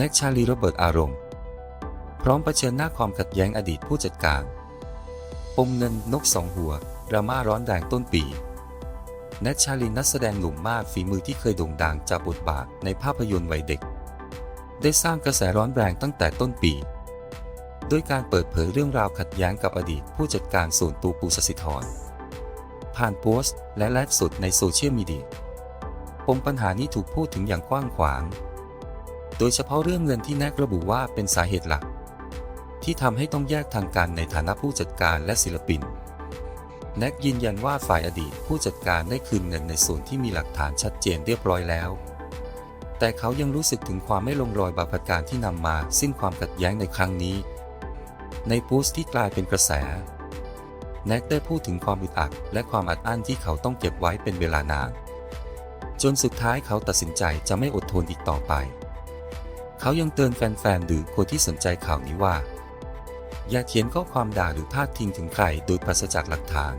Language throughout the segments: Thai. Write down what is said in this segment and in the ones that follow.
แน็กชาลีโรเบิดอารมณ์ พร้อมเผชิญหน้าความขัดแย้งอดีตผู้จัดการ ปมเงินนกสองหัวดราม่าร้อนแรงต้นปีแน็กชาลีนักแสดงหนุ่มมากฝีมือที่เคยโด่งดังจากบทบาทในภาพยนตร์วัยเด็ก ได้สร้างกระแสร้อนแรงตั้งแต่ต้นปี ด้วยการเปิดเผยเรื่องราวขัดแย้งกับอดีตผู้จัดการส่วนตัวปูสสิธร ผ่านโพสต์และไลฟ์สดในโซเชียลมีเดียปมปัญหานี้ถูกพูดถึงอย่างกว้างขวาง โดยเฉพาะเรื่องเงินที่แนกระบุว่าเป็นสาเหตุหลัก ที่ทำให้ต้องแยกทางกันในฐานะผู้จัดการและศิลปิน แนกยืนยันว่าฝ่ายอดีตผู้จัดการได้คืนเงินในส่วนที่มีหลักฐานชัดเจนเรียบร้อยแล้ว แต่เขายังรู้สึกถึงความไม่ลงรอยบาปการที่นำมาสิ้นความขัดแย้งในครั้งนี้ ในโพสต์ที่กลายเป็นกระแส แน็กได้พูดถึงความอึดอัดและความอัดอั้นที่เขาต้องเก็บไว้เป็นเวลานานจนสุดท้ายเขาตัดสินใจจะไม่อดทนอีกต่อไป เขายังเตือนแฟนๆ หรือคนที่สนใจข่าวนี้ว่า อย่าเขียนข้อความด่าหรือพาดทิ้งถึงใครโดยปราศจากหลักฐาน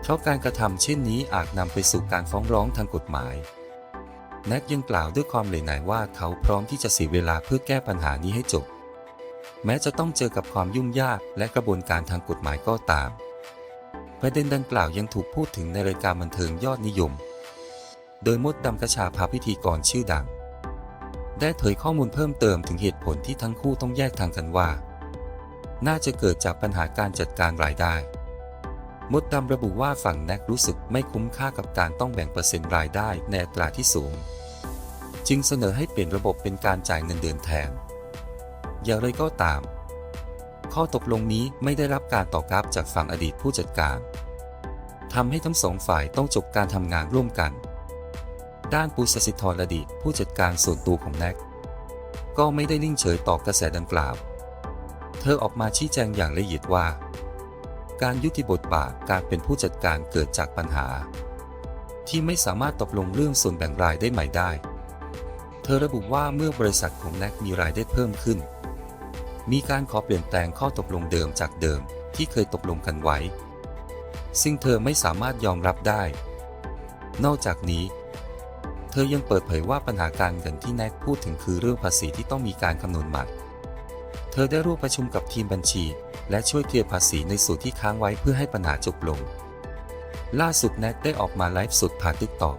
เพราะการกระทำเช่นนี้อาจนำไปสู่การฟ้องร้องทางกฎหมาย แน็กยังกล่าวด้วยความเหลยหน่ายว่าเขาพร้อมที่จะเสียเวลาเพื่อแก้ปัญหานี้ให้จบ แม้จะต้องเจอกับความยุ่งยากและกระบวนการทางกฎหมายก็ตาม ประเด็นดังกล่าวยังถูกพูดถึงในรายการบันเทิงยอดนิยม โดยมดดำกระชาพาพิธีกรชื่อดัง ได้เผยข้อมูลเพิ่มเติมถึงเหตุผลที่ทั้งคู่ต้องแยกทางกันว่า น่าจะเกิดจากปัญหาการจัดการรายได้ มดดำระบุว่าฝั่งแน็กรู้สึกไม่คุ้มค่ากับการต้องแบ่งเปอร์เซ็นต์รายได้ในอัตราที่สูง จึงเสนอให้เปลี่ยนระบบเป็นการจ่ายเงินเดือนแทน อย่างไรก็ตาม ข้อตกลงนี้ไม่ได้รับการตอบรับจากฝั่งอดีตผู้จัดการทำให้ทั้งสองฝ่ายต้องจบการทำงานร่วมกัน ด้านปูสสิธรอดีตผู้จัดการส่วนตัวของแน็กก็ไม่ได้นิ่งเฉยต่อกระแสดังกล่าว เธอออกมาชี้แจงอย่างละเอียดว่า การยุติบทบาทการเป็นผู้จัดการเกิดจากปัญหา ที่ไม่สามารถตกลงเรื่องส่วนแบ่งรายได้ใหม่ได้ เธอระบุว่าเมื่อบริษัทของแน็กมีรายได้เพิ่มขึ้น มีการขอเปลี่ยนแปลงข้อตกลงเดิมจากเดิมที่เคยตกลงกันไว้ ซึ่งเธอไม่สามารถยอมรับได้ นอกจากนี้ เธอยังเปิดเผยว่าปัญหาการเงินที่แน็กพูดถึงคือเรื่องภาษีที่ต้องมีการคำนวณใหม่เธอได้ร่วมประชุมกับทีมบัญชี และช่วยเคลียร์ภาษีในส่วนที่ค้างไว้เพื่อให้ปัญหาจบลง ล่าสุดแน็กได้ออกมาไลฟ์สดผ่านติ๊กต็อก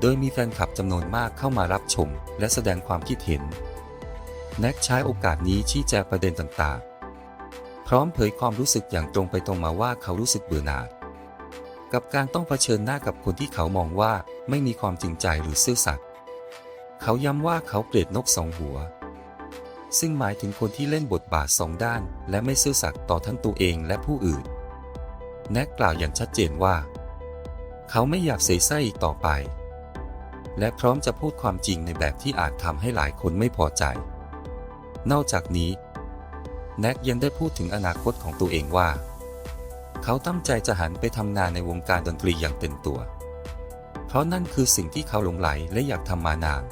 โดยมีแฟนคลับจำนวนมากเข้ามารับชม และแสดงความคิดเห็น แน็กใช้โอกาสนี้ชี้แจงประเด็นต่างๆ พร้อมเผยความรู้สึกอย่างตรงไปตรงมาว่าเขารู้สึกเบื่อหน่าย กับการต้องเผชิญหน้ากับคนที่เขามองว่าไม่มีความจริงใจหรือซื่อสัตย์เขาย้ำว่าเขาเกลียดนกสองหัว ซึ่งหมายถึงคนที่เล่นบทบาทสองด้าน และไม่ซื่อสัตย์ต่อทั้งตัวเองและผู้อื่น แน็กกล่าวอย่างชัดเจนว่า เขาไม่อยากเสแสร้งอีกต่อไป และพร้อมจะพูดความจริงในแบบที่อาจทำให้หลายคนไม่พอใจ นอกจากนี้ แน็กยังได้พูดถึงอนาคตของตัวเองว่า เขาตั้งใจจะหันไปทำงานในวงการดนตรีอย่างเต็มตัว เพราะนั่นคือสิ่งที่เขาหลงไหลและอยากทำมานาน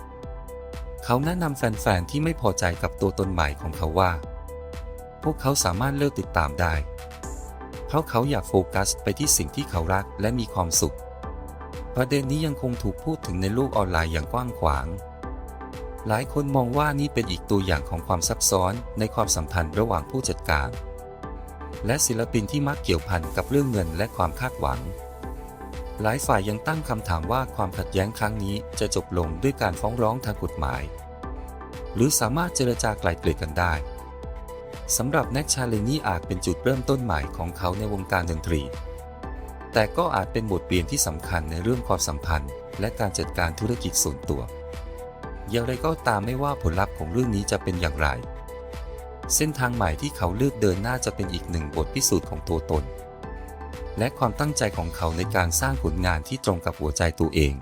เขาแนะนำแฟนๆที่ไม่พอใจกับตัวตนใหม่ของเขาว่า พวกเขาสามารถเลิกติดตามได้ เพราะเขาอยากโฟกัสไปที่สิ่งที่เขารักและมีความสุข ประเด็นนี้ยังคงถูกพูดถึงในโลกออนไลน์อย่างกว้างขวาง หลายคนมองว่านี่เป็นอีกตัวอย่างของความซับซ้อนในความสัมพันธ์ระหว่างผู้จัดการ และศิลปินที่มักเกี่ยวพันกับเรื่องเงินและความคาดหวัง หลายฝ่ายยังตั้งคำถามว่าความขัดแย้งครั้งนี้จะจบลงด้วยการฟ้องร้องทางกฎหมาย หรือสามารถเจรจากลายเกลี่ยกันได้สำหรับแน็กชาเลนี่อาจเป็นจุดเริ่มต้นใหม่ของเขาในวงการดนตรี แต่ก็อาจเป็นบทเรียนที่สำคัญในเรื่องความสัมพันธ์ และการจัดการธุรกิจส่วนตัวอย่างไรก็ตามไม่ว่าผลลัพธ์ของเรื่องนี้จะเป็นอย่างไร เส้นทางใหม่ที่เขาเลือกเดินน่าจะเป็นอีกหนึ่งบทพิสูจน์ของตัวตน และความตั้งใจของเขาในการสร้างผลงานที่ตรงกับหัวใจตัวเอง